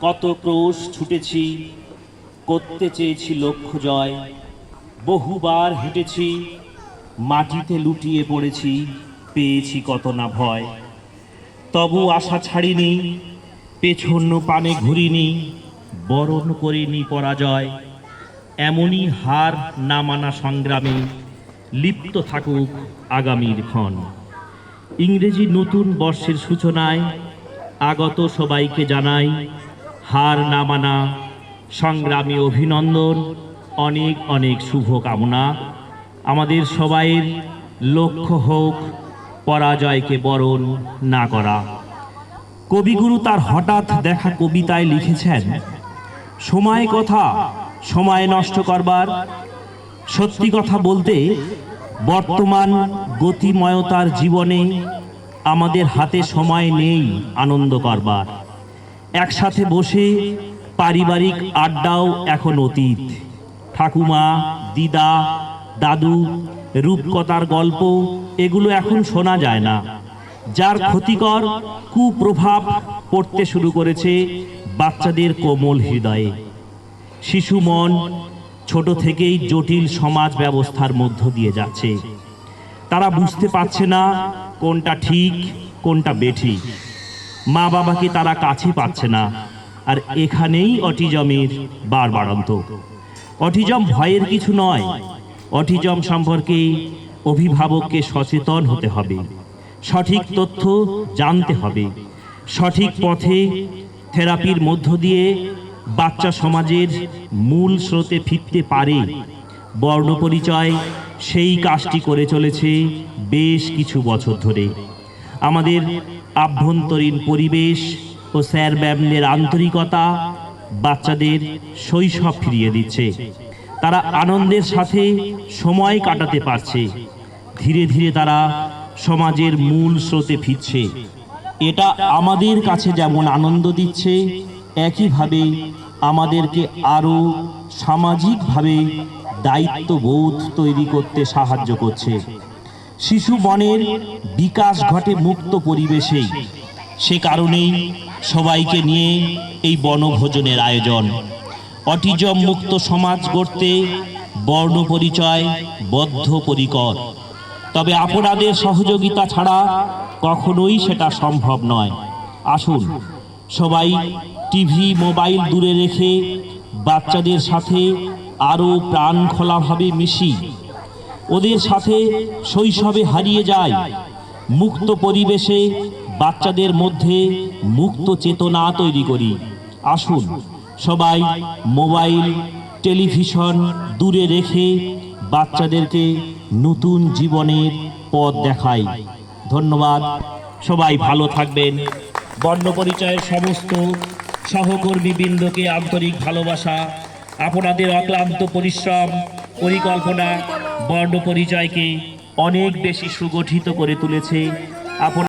কত ক্রোশ ছুটেছি, করতে চেয়েছি লক্ষ্য জয়, বহুবার হেঁটেছি, মাটিতে লুটিয়ে পড়েছি, পেয়েছি কত না ভয়। তবু আশা ছাড়িনি, পেছন্ন পানে ঘুরিনি, বরণ করিনি পরাজয়, এমনই হার না মানা সংগ্রামে লিপ্ত থাকুক আগামীর ক্ষণ। ইংরেজি নতুন বর্ষের সূচনায় আগত সবাইকে জানাই, হার না মানা, সংগ্রামী অভিনন্দন, অনেক অনেক শুভ কামনা আমাদের সবাইয়ের লক্ষ্য হোক, পরাজয়কে বরণ না করা। কবিগুরু তার হঠাৎ দেখা কবিতায় লিখেছেন, সময় কথা, সময় নষ্ট করবার। সত্যি কথা বলতে, বর্তমান গতিময়তার জীবনে আমাদের হাতে সময় নেই আনন্দ করবার। একসাথে বসে পারিবারিক আড্ডাও এখন অতীত। ঠাকুমা, দিদা, দাদু, রূপকথার গল্প, এগুলো এখন শোনা যায় না। যার ক্ষতিকর কুপ্রভাব পড়তে শুরু করেছে বাচ্চাদের কোমল হৃদয়ে। শিশু মন ছোট থেকেই জটিল সমাজ ব্যবস্থার মধ্য দিয়ে যাচ্ছে। তারা বুঝতে পারছে না কোনটা ঠিক, কোনটা বেঠিক? মা বাবাকে তারা কাছে পাচ্ছে না। আর এখানেই অটিজমের বাড়বাড়ন্ত অটিজম ভয়ের কিছু নয়। অটিজম সম্পর্কে অভিভাবককে সচেতন হতে হবে। সঠিক তথ্য জানতে হবে। সঠিক পথে থেরাপির মধ্য দিয়ে বাচ্চা সমাজের মূল স্রোতে ফিরতে পারে। বর্ণপরিচয় সেই কাজটি করে চলেছে বেশ কিছু বছর ধরে। আমাদের আভ্যন্তরীণ পরিবেশ ও স্যার ম্যামদের আন্তরিকতা বাচ্চাদের শৈশব ফিরিয়ে দিচ্ছে। তারা আনন্দের সাথে সময় কাটাতে পারছে। ধীরে ধীরে তারা সমাজের মূল স্রোতে ফিরছে। এটা আমাদের কাছে যেমন আনন্দ দিচ্ছে একইভাবে আমাদেরকে আরও সামাজিকভাবে দায়িত্ববোধ তৈরি করতে সাহায্য করছে। শিশু মনের বিকাশ ঘটে মুক্ত পরিবেশেই। সে কারণেই সবাইকে নিয়ে এই বনভোজনের আয়োজন। অটিজম মুক্ত সমাজ গড়তে বর্ণ পরিচয় বদ্ধপরিকর তবে আপনাদের সহযোগিতা ছাড়া কখনোই সেটা সম্ভব নয়। আসুন, সবাই টিভি, মোবাইল দূরে রেখে বাচ্চাদের সাথে আরও প্রাণ খোলাভাবে মিশি। ওদের সাথে শৈশবে হারিয়ে যায়। মুক্ত পরিবেশে বাচ্চাদের মধ্যে মুক্ত চেতনা তৈরি করি। আসুন সবাই মোবাইল, টেলিভিশন দূরে রেখে বাচ্চাদেরকে নতুন জীবনের পথ দেখাই। ধন্যবাদ। সবাই ভালো থাকবেন। বর্ণ পরিচয়ের সমস্ত সহকর্মীবৃন্দকে আন্তরিক ভালোবাসা। আপনাদের অক্লান্ত পরিশ্রম পরিকল্পনা বর্ণ পরিচয়কে অনেক বেশি সুগঠিত করে তুলেছে। আপন